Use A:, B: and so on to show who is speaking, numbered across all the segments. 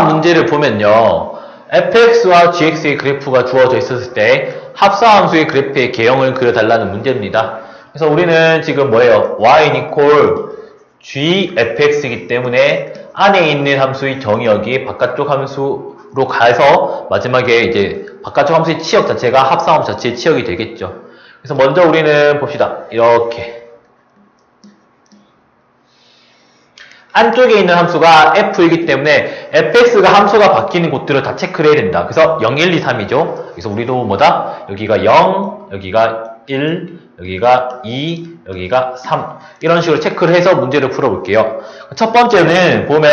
A: 다음 문제를 보면요. fx와 gx의 그래프가 주어져 있었을 때 합사함수의 그래프의 개형을 그려달라는 문제입니다. 그래서 우리는 지금 뭐예요? y는 equal gfx이기 때문에 안에 있는 함수의 정의역이 바깥쪽 함수로 가서 마지막에 이제 바깥쪽 함수의 치역 자체가 합사함수 자체의 치역이 되겠죠. 그래서 먼저 우리는 봅시다. 이렇게 안쪽에 있는 함수가 f이기 때문에 fx가 함수가 바뀌는 곳들을 다 체크를 해야 된다. 그래서 0, 1, 2, 3이죠. 그래서 우리도 뭐다? 여기가 0, 여기가 1, 여기가 2, 여기가 3 이런 식으로 체크를 해서 문제를 풀어볼게요. 첫 번째는 보면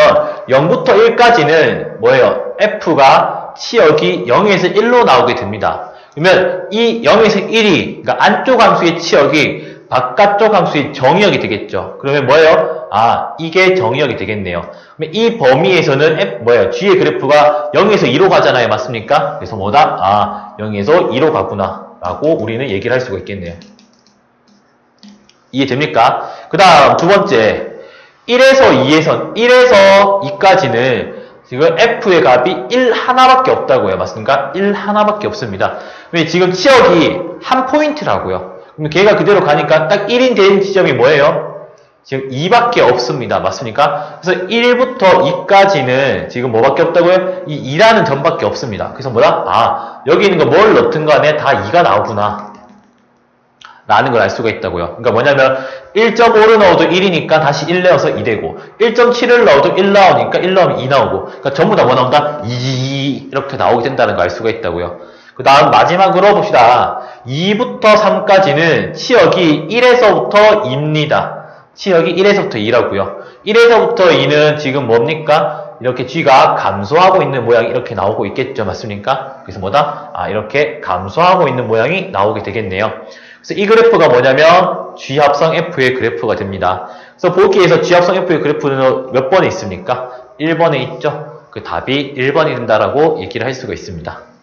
A: 0부터 1까지는 뭐예요? f가 치역이 0에서 1로 나오게 됩니다. 그러면 이 0에서 1이 그러니까 안쪽 함수의 치역이 바깥쪽 함수의 정의역이 되겠죠. 그러면 뭐예요? 아, 이게 정의역이 되겠네요. 이 범위에서는 F, 뭐예요? G의 그래프가 0에서 2로 가잖아요. 맞습니까? 그래서 뭐다? 아, 0에서 2로 가구나. 라고 우리는 얘기를 할 수가 있겠네요. 이해됩니까? 그 다음 두 번째. 1에서 2에서, 1에서 2까지는 지금 F의 값이 1 하나밖에 없다고요. 맞습니까? 1 하나밖에 없습니다. 왜 지금 치역이 한 포인트라고요. 그럼 걔가 그대로 가니까 딱 1인 되는 지점이 뭐예요? 지금 2밖에 없습니다. 맞습니까? 그래서 1부터 2까지는 지금 뭐밖에 없다고요? 이 2라는 점밖에 없습니다. 그래서 뭐다? 아, 여기 있는 거 뭘 넣든 간에 다 2가 나오구나. 라는 걸 알 수가 있다고요. 그러니까 뭐냐면 1.5를 넣어도 1이니까 다시 1 넣어서 2 되고 1.7을 넣어도 1 나오니까 1 넣으면 2 나오고 그러니까 전부 다 뭐 나온다? 2 이렇게 나오게 된다는 걸 알 수가 있다고요. 그 다음 마지막으로 봅시다. 2부터 3까지는 치역이 1에서부터 2입니다. 치역이 1에서부터 2라고요. 1에서부터 2는 지금 뭡니까? 이렇게 G가 감소하고 있는 모양이 이렇게 나오고 있겠죠. 맞습니까? 그래서 뭐다? 아, 이렇게 감소하고 있는 모양이 나오게 되겠네요. 그래서 이 그래프가 뭐냐면 G 합성 F의 그래프가 됩니다. 그래서 보기에서 G 합성 F의 그래프는 몇 번에 있습니까? 1번에 있죠. 그 답이 1번이 된다라고 얘기를 할 수가 있습니다.